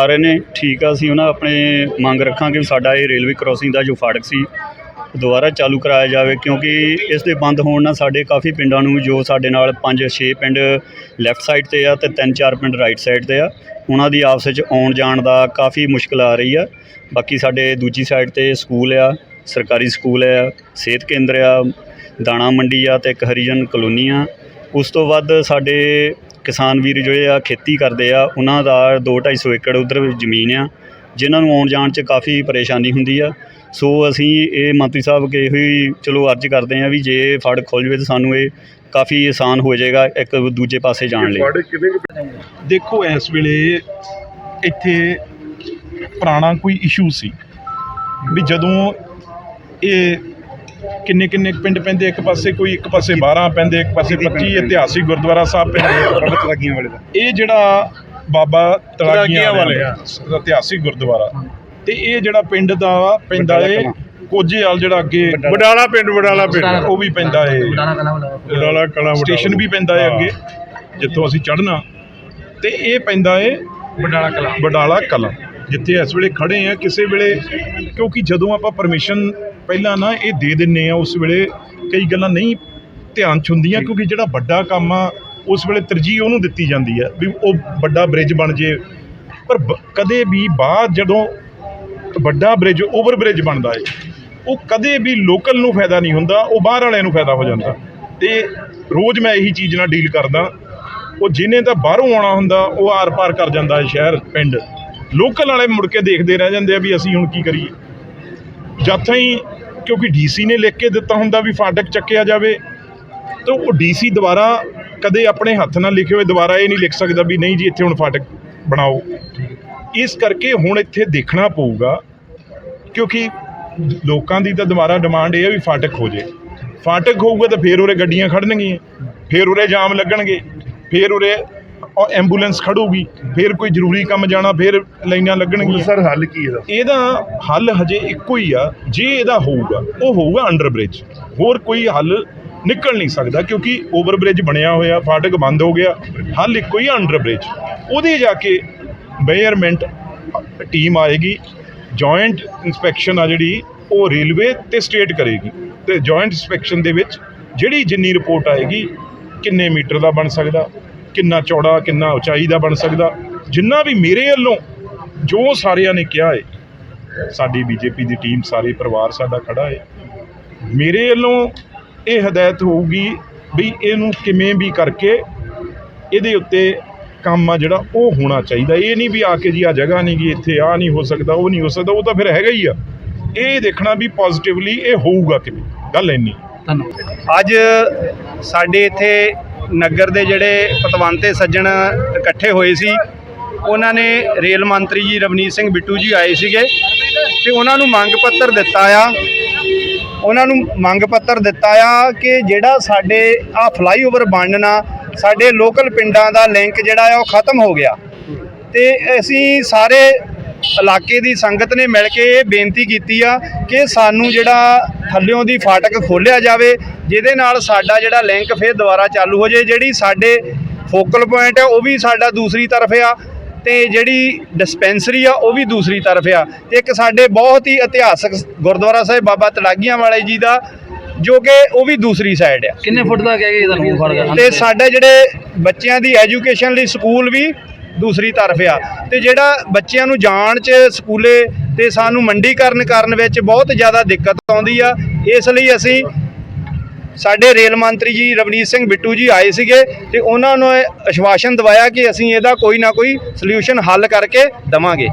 ਆ ਰਹੇ ਨੇ, ਠੀਕ ਆ, ਅਸੀਂ ਉਹਨਾਂ ਆਪਣੇ ਮੰਗ ਰੱਖਾਂਗੇ ਵੀ ਸਾਡਾ ਇਹ ਰੇਲਵੇ ਕ੍ਰਾਸਿੰਗ ਦਾ ਜੋ ਫਾਟਕ ਸੀ, ਦੁਬਾਰਾ ਚਾਲੂ ਕਰਾਇਆ ਜਾਵੇ, ਕਿਉਂਕਿ ਇਸ ਦੇ ਬੰਦ ਹੋਣ ਨਾਲ ਸਾਡੇ ਕਾਫੀ ਪਿੰਡਾਂ ਨੂੰ ਜੋ ਸਾਡੇ ਨਾਲ 5-6 ਪਿੰਡ ਲੈਫਟ ਸਾਈਡ ਤੇ ਆ ਤੇ 3-4 ਪਿੰਡ ਰਾਈਟ ਸਾਈਡ ਤੇ ਆ, ਉਹਨਾਂ ਦੀ ਆਪਸ ਵਿੱਚ ਆਉਣ ਜਾਣ ਦਾ ਕਾਫੀ ਮੁਸ਼ਕਲ ਆ ਰਹੀ ਆ। ਬਾਕੀ ਸਾਡੇ ਦੂਜੀ ਸਾਈਡ ਤੇ ਸਕੂਲ ਆ, ਸਰਕਾਰੀ ਸਕੂਲ ਆ, ਸਿਹਤ ਕੇਂਦਰ ਆ, ਦਾਣਾ ਮੰਡੀ ਆ ਤੇ ਇੱਕ ਹਰੀਜਨ ਕਲੋਨੀ ਆ, ਉਸ ਤੋਂ ਵੱਧ ਸਾਡੇ ਕਿਸਾਨ ਵੀਰ ਜਿਹੜੇ ਆ ਖੇਤੀ ਕਰਦੇ ਆ ਉਹਨਾਂ ਦਾ 2-250 ਏਕੜ ਉਧਰ ਜ਼ਮੀਨ ਆ ਜਿਨ੍ਹਾਂ ਨੂੰ ਆਉਣ ਜਾਣ 'ਚ ਕਾਫੀ ਪਰੇਸ਼ਾਨੀ ਹੁੰਦੀ ਆ। ਸੋ ਅਸੀਂ ਇਹ ਮੰਤਰੀ ਸਾਹਿਬ ਅੱਗੇ ਇਹੀ ਚਲੋ ਅਰਜ਼ ਕਰਦੇ ਆ ਵੀ ਜੇ ਫੜ ਖੁੱਲ ਜਵੇ ਤਾਂ ਸਾਨੂੰ ਇਹ ਕਾਫੀ ਆਸਾਨ ਹੋ ਜਾਏਗਾ ਇੱਕ ਦੂਜੇ ਪਾਸੇ ਜਾਣ ਲਈ। ਕੁ ਦੇਖੋ ਇਸ ਵੇਲੇ ਇੱਥੇ ਪੁਰਾਣਾ ਕੋਈ ਇਸ਼ੂ ਸੀ ਵੀ ਜਦੋਂ ਇਹ ਕਿੰਨੇ ਕਿੰਨੇ ਪਿੰਡ ਪੈਂਦੇ? ਇੱਕ ਪਾਸੇ ਕੋਈ ਇੱਕ ਪਾਸੇ 12 ਪੈਂਦੇ ਇੱਕ ਪਾਸੇ 25 ਇਤਿਹਾਸਿਕ ਗੁਰਦੁਆਰਾ ਸਾਹਿਬ ਪੈਂਦੇ। ਫਾਟਕ ਲੱਗੀਆਂ ਵਾਲੇ ਦਾ। ਇਹ ਜਿਹੜਾ ਬਾਬਾ ਤਲਾਗੀਆਂ ਤਲਾਗੀਆਂ ਵਾਲੇ ਵਾਲੇ। ਇਤਿਹਾਸਿਕ ਗੁਰਦੁਆਰਾ। ਤੇ ਇਹ ਜਿਹੜਾ ਪਿੰਡ ਦਾ ਵਾ, ਪੈਂਦਾ ਏ ਬਡਾਲਾ ਕੋਜੇਵਾਲ ਜਿਹੜਾ ਅੱਗੇ ਬਡਾਲਾ ਪਿੰਡ ਬਡਾਲਾ ਪਿੰਡ। ਉਹ ਵੀ ਪੈਂਦਾ ਏ। ਬਡਾਲਾ ਕਲਾ ਸਟੇਸ਼ਨ ਵੀ ਪੈਂਦਾ ਏ ਅੱਗੇ ਜਿੱਥੋਂ ਅਸੀਂ ਚੜ੍ਹਨਾ। ਤੇ ਇਹ ਪੈਂਦਾ ਏ ਬਡਾਲਾ ਕਲਾ। ਬਡਾਲਾ ਕਲਾ। ਜਿੱਥੇ ਇਸ ਵੇਲੇ ਖੜੇ ਆ ਕਿਸੇ ਵੇਲੇ ਕਿਉਂਕਿ ਜਦੋਂ ਆਪਾਂ ਪਰਮਿਸ਼ਨ ਪਹਿਲਾਂ ਨਾ ਇਹ ਦੇ ਦਿੰਨੇ ਆ ਉਸ ਵੇਲੇ ਕਈ ਗੱਲਾਂ ਨਹੀਂ ਧਿਆਨ ਚ ਹੁੰਦੀਆਂ, ਕਿਉਂਕਿ ਜਿਹੜਾ ਵੱਡਾ ਕੰਮ ਆ, ਉਸ ਵੇਲੇ ਤਰਜੀਹ ਉਹਨੂੰ ਦਿੱਤੀ ਜਾਂਦੀ ਹੈ ਵੀ ਉਹ ਵੱਡਾ ਬ੍ਰਿਜ ਬਣ ਜੇ। ਪਰ ਬ- ਕਦੇ ਵੀ ਬਾਅਦ ਜਦੋਂ ਵੱਡਾ ਬ੍ਰਿਜ ਓਵਰ ਬ੍ਰਿਜ ਬਣਦਾ ਏ, ਉਹ ਕਦੇ ਵੀ ਲੋਕਲ ਨੂੰ ਫਾਇਦਾ ਨਹੀਂ ਹੁੰਦਾ, ਉਹ ਬਾਹਰ ਵਾਲਿਆਂ ਨੂੰ ਫਾਇਦਾ ਹੋ ਜਾਂਦਾ। ਤੇ ਰੋਜ਼ ਮੈਂ ਇਹੀ ਚੀਜ਼ ਨਾਲ ਡੀਲ ਕਰਦਾ, ਉਹ ਜਿਹਨੇ ਤਾਂ ਬਾਹਰੋਂ ਆਉਣਾ ਹੁੰਦਾ, ਉਹ ਆਰ ਪਾਰ ਕਰ ਜਾਂਦਾ ਹੈ ਸ਼ਹਿਰ, ਪਿੰਡ। ਲੋਕਲ ਵਾਲੇ ਮੁੜ ਕੇ ਦੇਖਦੇ ਰਹਿ ਜਾਂਦੇ ਆ ਵੀ ਅਸੀਂ ਹੁਣ ਕੀ ਕਰੀਏ। ਜਦ ਤਾਈਂ ਕਿਉਂਕਿ ਡੀਸੀ ਨੇ ਲਿਖ ਕੇ ਦਿੱਤਾ ਹੁੰਦਾ ਵੀ ਫਾਟਕ ਚੱਕਿਆ ਜਾਵੇ, ਤਾਂ ਉਹ ਡੀਸੀ ਦੁਬਾਰਾ ਕਦੇ ਆਪਣੇ ਹੱਥ ਨਾਲ ਲਿਖੇ ਹੋਏ ਦੁਬਾਰਾ ਇਹ ਨਹੀਂ ਲਿਖ ਸਕਦਾ ਵੀ ਨਹੀਂ ਜੀ, ਇੱਥੇ ਹੁਣ ਫਾਟਕ ਬਣਾਓ। ਇਸ ਕਰਕੇ ਹੁਣ ਇੱਥੇ ਦੇਖਣਾ ਪਊਗਾ, ਕਿਉਂਕਿ ਲੋਕਾਂ ਦੀ ਤਾਂ ਦੁਬਾਰਾ ਡਿਮਾਂਡ ਇਹ ਹੈ ਵੀ ਫਾਟਕ ਹੋ ਜੇ। ਫਾਟਕ ਹੋਊਗਾ ਤਾਂ ਫੇਰ ਉਰੇ ਗੱਡੀਆਂ ਖੜਨਗੀਆਂ ਫੇਰ ਉਰੇ ਜਾਮ ਲੱਗਣਗੇ, ਫੇਰ ਉਰੇ ਐਂਬੂਲੈਂਸ ਖੜੂਗੀ ਫੇਰ ਕੋਈ ਜ਼ਰੂਰੀ ਕੰਮ ਜਾਣਾ ਫੇਰ ਲਾਈਨਾਂ ਲੱਗਣਗੀਆਂ। ਸਰ ਹੱਲ ਕੀ ਇਹਦਾ? ਇਹਦਾ ਹੱਲ ਹਜੇ ਇੱਕੋ ਹੀ ਆ ਜੇ ਇਹਦਾ ਹੋਊਗਾ ਉਹ ਹੋਊਗਾ ਅੰਡਰ ਬ੍ਰਿਜ ਹੋਰ ਕੋਈ ਹੱਲ ਨਿਕਲ ਨਹੀਂ ਸਕਦਾ ਕਿਉਂਕਿ ਓਵਰ ਬ੍ਰਿਜ ਬਣਿਆ ਹੋਇਆ ਫਾਟਕ ਬੰਦ ਹੋ ਗਿਆ। ਹੱਲ ਇੱਕੋ ਹੀ ਅੰਡਰ ਬ੍ਰਿਜ ਉਹਦੇ ਜਾ ਕੇ ਮੇਅਰਮੈਂਟ ਟੀਮ ਆਏਗੀ ਜੁਆਇੰਟ ਇਨਸਪੈਕਸ਼ਨ ਆ ਜਿਹੜੀ ਉਹ ਰੇਲਵੇ ਤੇ ਸਟੇਟ ਕਰੇਗੀ। ਤੇ ਜੁਆਇੰਟ ਇਨਸਪੈਕਸ਼ਨ ਦੇ ਵਿੱਚ ਜਿਹੜੀ ਜਿੰਨੀ ਰਿਪੋਰਟ ਆਏਗੀ ਕਿੰਨੇ ਮੀਟਰ ਦਾ ਬਣ ਸਕਦਾ ਕਿੰਨਾ ਚੌੜਾ ਕਿੰਨਾ ਉਚਾਈ ਦਾ ਬਣ ਸਕਦਾ। ਜਿੰਨਾ ਵੀ ਮੇਰੇ ਵੱਲੋਂ ਜੋ ਸਾਰਿਆਂ ਨੇ ਕਿਹਾ ਹੈ ਸਾਡੀ ਬੀਜੇਪੀ ਦੀ ਟੀਮ ਸਾਰੇ ਪਰਿਵਾਰ ਸਾਡਾ ਖੜਾ ਹੈ ਮੇਰੇ ਵੱਲੋਂ ਇਹ ਹਦਾਇਤ ਹੋਊਗੀ ਵੀ ਇਹਨੂੰ ਕਿਵੇਂ ਵੀ ਕਰਕੇ ਇਹਦੇ ਉੱਤੇ ਕੰਮ ਆ ਜਿਹੜਾ ਉਹ ਹੋਣਾ ਚਾਹੀਦਾ। ਇਹ ਨਹੀਂ ਵੀ ਆ ਕੇ ਜੀ ਆ ਜਗ੍ਹਾ ਨਹੀਂ ਗੀ ਇੱਥੇ ਆ ਨਹੀਂ ਹੋ ਸਕਦਾ ਉਹ ਨਹੀਂ ਹੋ ਸਕਦਾ ਉਹ ਤਾਂ ਫਿਰ ਹੈਗਾ ਹੀ ਆ। ਇਹ ਦੇਖਣਾ ਵੀ ਪੋਜ਼ਿਟਿਵਲੀ ਇਹ ਹੋਊਗਾ ਕਿਵੇਂ। ਗੱਲ ਇੰਨੀ। ਅੱਜ ਸਾਡੇ ਇੱਥੇ ਨਗਰ ਦੇ ਜਿਹੜੇ ਪਤਵੰਤੇ ਸੱਜਣ ਇਕੱਠੇ ਹੋਏ ਸੀ, ਉਹਨਾਂ ਨੇ ਰੇਲ ਮੰਤਰੀ ਜੀ ਰਵਨੀਤ ਸਿੰਘ ਬਿੱਟੂ ਜੀ ਆਏ ਸੀਗੇ ਤੇ ਉਹਨਾਂ ਨੂੰ ਮੰਗ ਪੱਤਰ ਦਿੱਤਾ ਆ। ਉਹਨਾਂ ਨੂੰ ਮੰਗ ਪੱਤਰ ਦਿੱਤਾ ਆ ਕਿ ਜਿਹੜਾ ਸਾਡੇ ਆ ਫਲਾਈਓਵਰ ਬਣਨਾ ਸਾਡੇ ਲੋਕਲ ਪਿੰਡਾਂ ਦਾ ਲਿੰਕ ਜਿਹੜਾ ਆ ਉਹ ਖਤਮ ਹੋ ਗਿਆ। ਤੇ ਅਸੀਂ ਸਾਰੇ ਇਲਾਕੇ ਦੀ ਸੰਗਤ ਨੇ ਮਿਲ ਕੇ ਇਹ ਬੇਨਤੀ ਕੀਤੀ ਆ ਕਿ ਸਾਨੂੰ ਜਿਹੜਾ ਥੱਲਿਓਂ ਦੀ ਫਾਟਕ ਖੋਲਿਆ ਜਾਵੇ ਜਿਹਦੇ ਨਾਲ ਸਾਡਾ ਜਿਹੜਾ ਲਿੰਕ ਫਿਰ ਦੁਬਾਰਾ ਚਾਲੂ ਹੋ ਜਾਏ ਜਿਹੜੀ ਸਾਡੇ ਫੋਕਲ ਪੁਆਇੰਟ ਹੈ ਉਹ ਵੀ ਸਾਡਾ ਦੂਸਰੀ ਤਰਫ ਆ ਤੇ ਜਿਹੜੀ ਡਿਸਪੈਂਸਰੀ ਆ ਉਹ ਵੀ ਦੂਸਰੀ ਤਰਫ ਆ। ਇੱਕ ਸਾਡੇ ਬਹੁਤ ਹੀ ਇਤਿਹਾਸਕ ਗੁਰਦੁਆਰਾ ਸਾਹਿਬ ਬਾਬਾ ਤਲਾਗੀਆਂ ਵਾਲੇ ਜੀ ਦਾ ਜੋ ਕਿ ਉਹ ਵੀ ਦੂਸਰੀ ਸਾਈਡ ਆ। ਕਿੰਨੇ ਫੁੱਟ ਦਾ ਕਹਿ ਗਏ ਤੁਹਾਨੂੰ ਫੜ ਤੇ ਸਾਡੇ ਜਿਹੜੇ ਬੱਚਿਆਂ ਦੀ ਐਜੂਕੇਸ਼ਨ ਲਈ ਸਕੂਲ ਵੀ ਦੂਸਰੀ ਤਰਫ ਆ। ਤੇ ਜਿਹੜਾ ਬੱਚਿਆਂ ਨੂੰ ਜਾਣ ਚ ਸਕੂਲੇ ਤੇ ਸਾਨੂੰ ਮੰਡੀਕਰਨ ਕਰਨ ਵਿੱਚ ਬਹੁਤ ਜ਼ਿਆਦਾ ਦਿੱਕਤ ਆਉਂਦੀ ਆ ਇਸ ਲਈ ਅਸੀਂ ਸਾਡੇ ਰੇਲ ਮੰਤਰੀ ਜੀ ਰਵਨੀਤ ਸਿੰਘ ਬਿੱਟੂ ਜੀ ਆਏ ਸੀਗੇ ਤੇ ਉਹਨਾਂ ਨੂੰ ਇਹ ਆਸ਼ਵਾਸਨ ਦਵਾਇਆ ਕਿ ਅਸੀਂ ਇਹਦਾ ਕੋਈ ਨਾ ਕੋਈ ਸੋਲੂਸ਼ਨ ਹੱਲ ਕਰਕੇ ਦਵਾਂਗੇ।